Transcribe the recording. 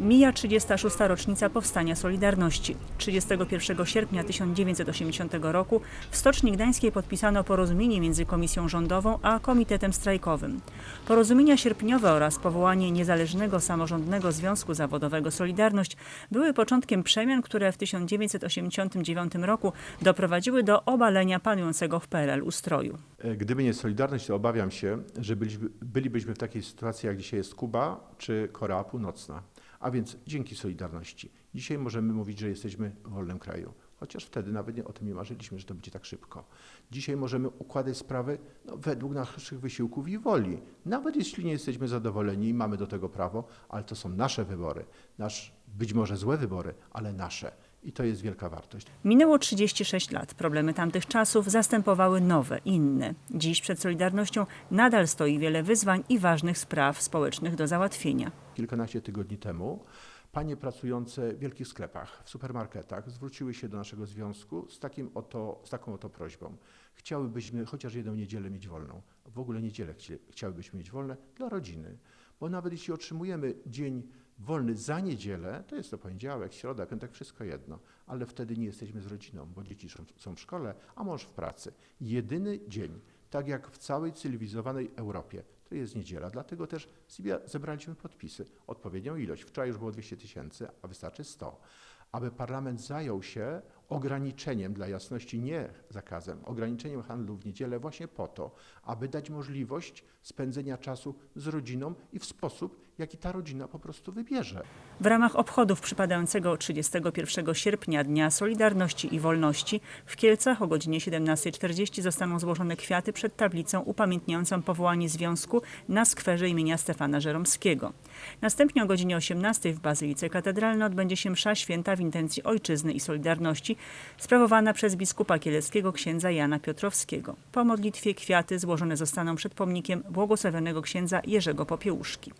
Mija 36. rocznica powstania Solidarności. 31 sierpnia 1980 roku w Stoczni Gdańskiej podpisano porozumienie między Komisją Rządową a Komitetem Strajkowym. Porozumienia sierpniowe oraz powołanie Niezależnego Samorządnego Związku Zawodowego Solidarność były początkiem przemian, które w 1989 roku doprowadziły do obalenia panującego w PRL ustroju. E, Gdyby nie Solidarność, to obawiam się, że byliby, bylibyśmy w takiej sytuacji, jak dzisiaj jest Kuba czy Korea Północna. A więc dzięki Solidarności. Dzisiaj możemy mówić, że jesteśmy w wolnym kraju. Chociaż wtedy nawet nie, o tym nie marzyliśmy, że to będzie tak szybko. Dzisiaj możemy układać sprawy no, według naszych wysiłków i woli. Nawet jeśli nie jesteśmy zadowoleni i mamy do tego prawo, ale to są nasze wybory. Nasz, być może złe wybory, ale nasze. I to jest wielka wartość. Minęło 36 lat. Problemy tamtych czasów zastępowały nowe, inne. Dziś przed Solidarnością nadal stoi wiele wyzwań i ważnych spraw społecznych do załatwienia. kilkanaście tygodni temu panie pracujące w wielkich sklepach, w supermarketach zwróciły się do naszego związku z, takim oto, z taką oto prośbą. Chciałybyśmy chociaż jedną niedzielę mieć wolną. W ogóle niedzielę chci- chciałybyśmy mieć wolne dla rodziny. Bo nawet jeśli otrzymujemy dzień wolny za niedzielę, to jest to poniedziałek, środa, piątek, wszystko jedno. Ale wtedy nie jesteśmy z rodziną, bo dzieci są, w szkole, a mąż w pracy. Jedyny dzień, tak jak w całej cywilizowanej Europie, to jest niedziela. Dlatego też zebraliśmy podpisy, odpowiednią ilość. Wczoraj już było 200 tysięcy, a wystarczy 100. Aby parlament zajął się ograniczeniem, dla jasności nie zakazem, ograniczeniem handlu w niedzielę właśnie po to, aby dać możliwość spędzenia czasu z rodziną i w sposób, jaki ta rodzina po prostu wybierze. W ramach obchodów przypadającego 31 sierpnia Dnia Solidarności i Wolności w Kielcach o godzinie 17.40 zostaną złożone kwiaty przed tablicą upamiętniającą powołanie związku na skwerze imienia Stefana Żeromskiego. Następnie o godzinie 18 w Bazylice Katedralnej odbędzie się msza święta w intencji ojczyzny i solidarności sprawowana przez biskupa kieleckiego księdza Jana Piotrowskiego. Po modlitwie kwiaty złożone zostaną przed pomnikiem błogosławionego księdza Jerzego Popiełuszki.